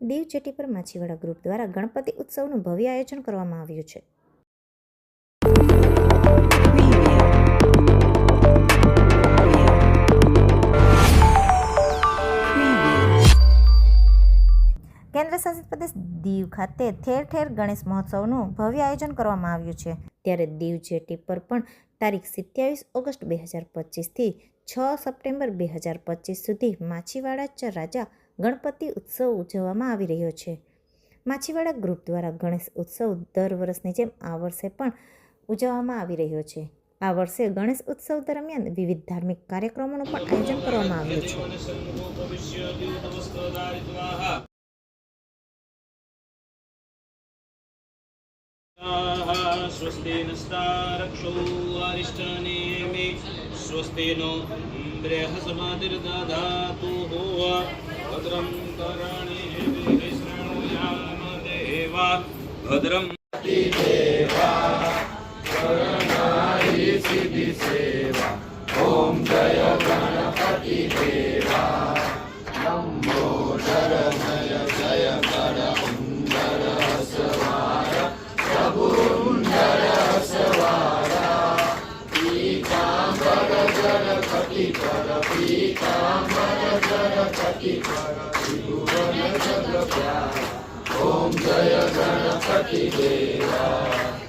Diu jetty પર માછીવાડા group દ્વારા ગણપતિ ઉત્સવનું ભવ્ય આયોજન કરવામાં આવ્યું છે. કેન્દ્ર શાસિત પ્રદેશ દીવ ખાતે ઠેર ઠેર ગણેશ મહોત્સવનું ભવ્ય આયોજન કરવામાં આવ્યું છે. ત્યારે દીવ જેટી પર પણ તારીખ સિત્યાવીસ ઓગસ્ટ બે હજાર પચીસથી છ સપ્ટેમ્બર બે હજાર પચીસ સુધી માછીવાડા ચ રાજા ગણપતિ ઉત્સવ ઉજવવામાં આવી રહ્યો છે માછીવાડા ગ્રુપ દ્વારા ગણેશ ઉત્સવ દર વર્ષની જેમ આ વર્ષે પણ ઉજવવામાં આવી રહ્યો છે આ વર્ષે ગણેશ ઉત્સવ દરમિયાન વિવિધ ધાર્મિક કાર્યક્રમોનું પણ આયોજન કરવામાં આવ્યું છે स्वस्ति नस्तारक्षो अरिष्टनेमि स्वस्ति नो बृहस्पतिर्दधातु भद्रम देवा सिद्धि सेवा ओम जय गणपति देवा नमो शरणय जय गणपुंडर सवार प्रभुंडर सवार पीताम्बर गणपति पर ઓમ જય ગણપતિ દેવા